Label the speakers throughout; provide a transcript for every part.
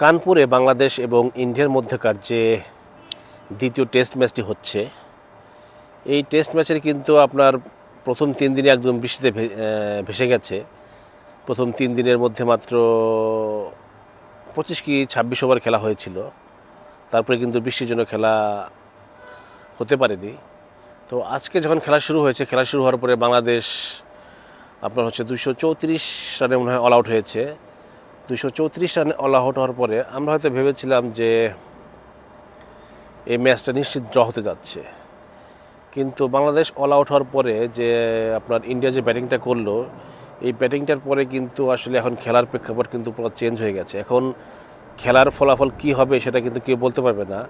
Speaker 1: কানপুরে বাংলাদেশ এবং ইন্ডিয়ার মধ্যেকার যে দ্বিতীয় টেস্ট ম্যাচটি হচ্ছে, এই টেস্ট ম্যাচের কিন্তু আপনার প্রথম তিন দিনে একদম বৃষ্টিতে ভেসে গেছে। প্রথম তিন দিনের মধ্যে মাত্র পঁচিশ কি ছাব্বিশ ওভার খেলা হয়েছিল। তারপরে কিন্তু বৃষ্টির জন্য খেলা হতে পারেনি। তো আজকে যখন খেলা শুরু হয়েছে, খেলা শুরু হওয়ার পরে বাংলাদেশ আপনার হচ্ছে দুশো চৌত্রিশ রানে মনে হয় অল আউট হয়েছে। দুশো চৌত্রিশ রানে অল আউট হওয়ার পরে আমরা হয়তো ভেবেছিলাম যে এই ম্যাচটা নিশ্চিত ড্র হতে যাচ্ছে। কিন্তু বাংলাদেশ অল আউট হওয়ার পরে যে আপনার ইন্ডিয়া যে ব্যাটিংটা করল, এই ব্যাটিংটার পরে কিন্তু আসলে এখন খেলার প্রেক্ষাপট কিন্তু পুরো চেঞ্জ হয়ে গেছে। এখন খেলার ফলাফল কি হবে সেটা কিন্তু কেউ বলতে পারবে না।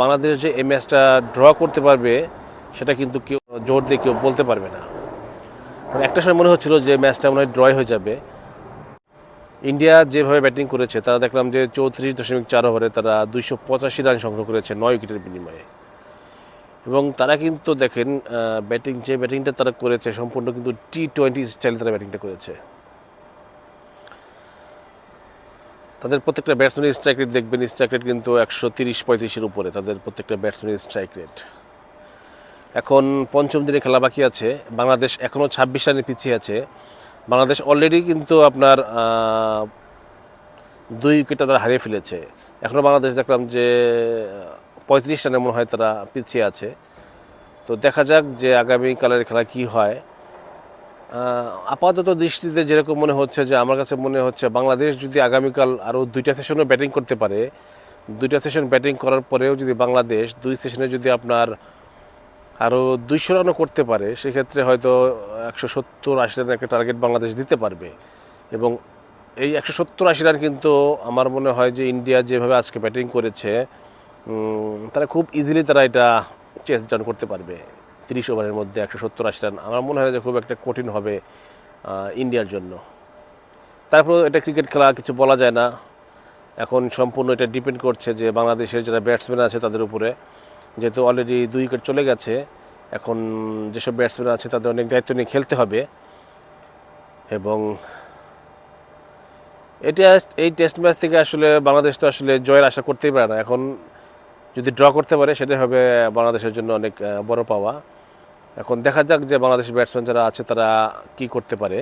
Speaker 1: বাংলাদেশ যে এই ম্যাচটা ড্র করতে পারবে সেটা কিন্তু কেউ জোর দিয়ে কেউ বলতে পারবে না। মানে একটা সময় মনে হচ্ছিল যে ম্যাচটা মনে হয় ড্রয় হয়ে যাবে। ইন্ডিয়া যেভাবে ব্যাটিং করেছে, তারা দেখলাম যে চৌত্রিশ দশমিক চার ওভারে তারা দুইশো পঁচাশি রান সংগ্রহ করেছে নয় উইকেটের বিনিময়ে। এবং তারা কিন্তু দেখেন ব্যাটিং, যে ব্যাটিংটা তারা করেছে, সম্পূর্ণ কিন্তু টি টোয়েন্টি স্টাইলে তারা ব্যাটিংটা করেছে। তাদের প্রত্যেকটা ব্যাটসম্যানের স্ট্রাইক রেট দেখবেন স্ট্রাইক রেট কিন্তু একশো তিরিশ পঁয়ত্রিশের উপরে তাদের প্রত্যেকটা ব্যাটসম্যানের স্ট্রাইক রেট এখন পঞ্চম দিনে খেলা বাকি আছে, বাংলাদেশ এখনও ছাব্বিশ রানে পিছিয়ে আছে। বাংলাদেশ অলরেডি কিন্তু আপনার দুই উইকেটটা তারা হারিয়ে ফেলেছে। এখনও বাংলাদেশ দেখলাম যে পঁয়ত্রিশ রানে মনে হয় তারা পিছিয়ে আছে। তো দেখা যাক যে আগামীকালের খেলা কি হয়। আপাতত দৃষ্টিতে যেরকম মনে হচ্ছে যে, আমার কাছে মনে হচ্ছে বাংলাদেশ যদি আগামীকাল আরও দুইটা সেশনও ব্যাটিং করতে পারে, দুইটা সেশন ব্যাটিং করার পরেও যদি বাংলাদেশ দুই সেশনে যদি আপনার আরও দুইশো রানও করতে পারে, সেক্ষেত্রে হয়তো একশো সত্তর, আশি রানের একটা টার্গেট বাংলাদেশ দিতে পারবে। এবং এই একশো সত্তর, আশি রান কিন্তু আমার মনে হয় যে ইন্ডিয়া যেভাবে আজকে ব্যাটিং করেছে তারা খুব ইজিলি তারা এটা চেস ডাউন করতে পারবে। তিরিশ ওভারের মধ্যে একশো সত্তর, আশি রান। আমার মনে হয় যে খুব একটা কঠিন হবে ইন্ডিয়ার জন্য। তারপর এটা ক্রিকেট খেলা কিছু বলা যায় না। এখন সম্পূর্ণ এটা ডিপেন্ড করছে যে বাংলাদেশের যারা ব্যাটসম্যান আছে তাদের উপরে। যেহেতু অলরেডি দুই উইকেট চলে গেছে, এখন যেসব ব্যাটসম্যান আছে তাদের অনেক দায়িত্ব নিয়ে খেলতে হবে। এবং এটা এই টেস্ট ম্যাচ থেকে আসলে বাংলাদেশ তো আসলে জয়ের আশা করতেই পারে না। এখন যদি ড্র করতে পারে, সেটাই হবে বাংলাদেশের জন্য অনেক বড় পাওয়া। এখন দেখা যাক যে বাংলাদেশের ব্যাটসম্যান যারা আছে তারা কি করতে পারে।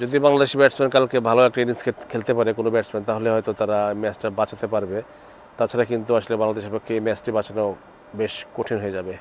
Speaker 1: যদি বাংলাদেশি ব্যাটসম্যান কালকে ভালো একটা ইনিংস খেলতে পারে কোনো ব্যাটসম্যান তাহলে হয়তো তারা ম্যাচটা বাঁচাতে পারবে। তাছাড়া কিন্তু আসলে বাংলাদেশের পক্ষে এই ম্যাচটি বাঁচানো বেশ কঠিন হয়ে যাবে।